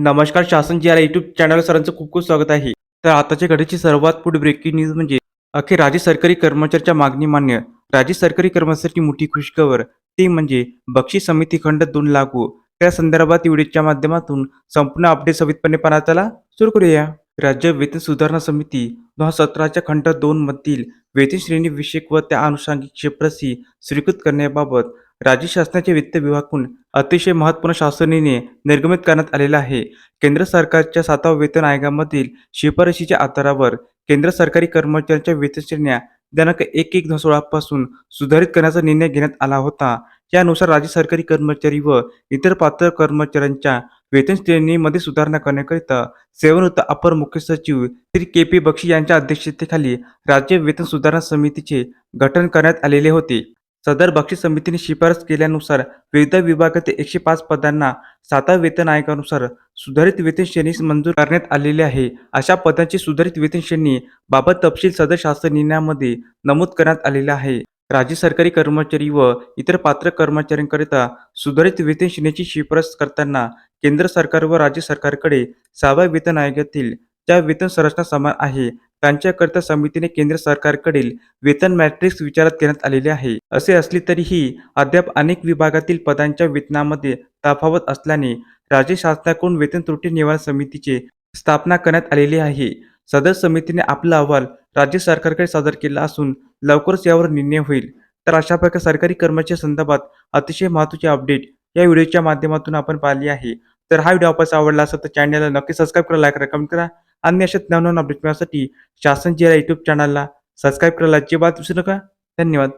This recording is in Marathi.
नमस्कार शासन जी आर युट्यूब चॅनल सरांचं खूप खूप स्वागत आहे. तर आताच्या घडीची सर्वात पुढे ब्रेकिंग न्यूज म्हणजे अखेर राज्य सरकारी कर्मचाऱ्याच्या मागणी मान्य. राज्य सरकारी कर्मचाऱ्यांची मोठी खुशखबर. ती म्हणजे बक्षीस समिती खंड दोन लागू. त्या संदर्भात व्हिडिओच्या माध्यमातून संपूर्ण अपडेट सवितपणे पाहताला सुरू करूया. राज्य वेतन सुधारणा समिती दोन हजार सतराच्या खंड दोन मधील वेतन श्रेणी विषयक व त्या अनुषंगिक शिफारसी स्वीकृत करण्याबाबत राज्य शासनाचे वित्त विभागाकडून अतिशय महत्त्वपूर्ण शासनीने निर्गमित करण्यात आलेला आहे. केंद्र सरकारच्या सातव्या वेतन आयोगामधील शिफारशीच्या आधारावर केंद्र सरकारी कर्मचाऱ्यांच्या वेतन श्रेण्या दिनांक एक एक सोळापासून सुधारित करण्याचा निर्णय घेण्यात आला होता. यानुसार राज्य सरकारी कर्मचारी व इतर पात्र कर्मचाऱ्यांच्या वेतन श्रेणीमध्ये सुधारणा करण्याकरिता सेवानिवृत्त अपर मुख्य सचिव श्री के पी बक्षी यांच्या अध्यक्षतेखाली राज्य वेतन सुधारणा समितीचे गठन करण्यात आलेले होते. सदर बक्षीस समितीने शिफारस केल्यानुसार विविध विभागातील एकशे पाच पदांना सातव्या वेतन आयोगानुसार सुधारित वेतन श्रेणी मंजूर करण्यात आलेली आहे. अशा पदांची सुधारित वेतन श्रेणी बाबत तपशील सदर शासन निर्णयामध्ये नमूद करण्यात आलेला आहे. राज्य सरकारी कर्मचारी व इतर पात्र कर्मचाऱ्यांकरिता सुधारित वेतन श्रेणीची शिफारस करताना केंद्र सरकार व राज्य सरकारकडे सहाव्या वेतन आयोगातील ज्या वेतन संरचना समान आहे त्यांच्याकरिता समितीने केंद्र सरकारकडील वेतन मॅट्रिक्स विचारात घेण्यात आलेले आहे. असे असले तरीही अद्याप अनेक विभागातील पदांच्या वेतनामध्ये तफावत असल्याने राज्य शासनाकडून वेतन त्रुटी निवारण समितीची स्थापना करण्यात आलेली आहे. सदर समितीने आपला अहवाल राज्य सरकारकडे सादर केला असून लवकरच यावर निर्णय होईल. तर अशा प्रकारे सरकारी कर्मचारी संदर्भात अतिशय महत्त्वाचे अपडेट या व्हिडिओच्या माध्यमातून आपण पाहिली आहे. तर हा व्हिडिओ आपल्याला आवडला असेल तर चॅनलला नक्की सबस्क्राईब करा लाईक करा कमेंट करा. अन्य अशाच नवनवीन अपडेट मिळण्यासाठी शासन जिल्हा युट्यूब चॅनलला सबस्क्राईब करायला अजिबात विसरू नका. धन्यवाद.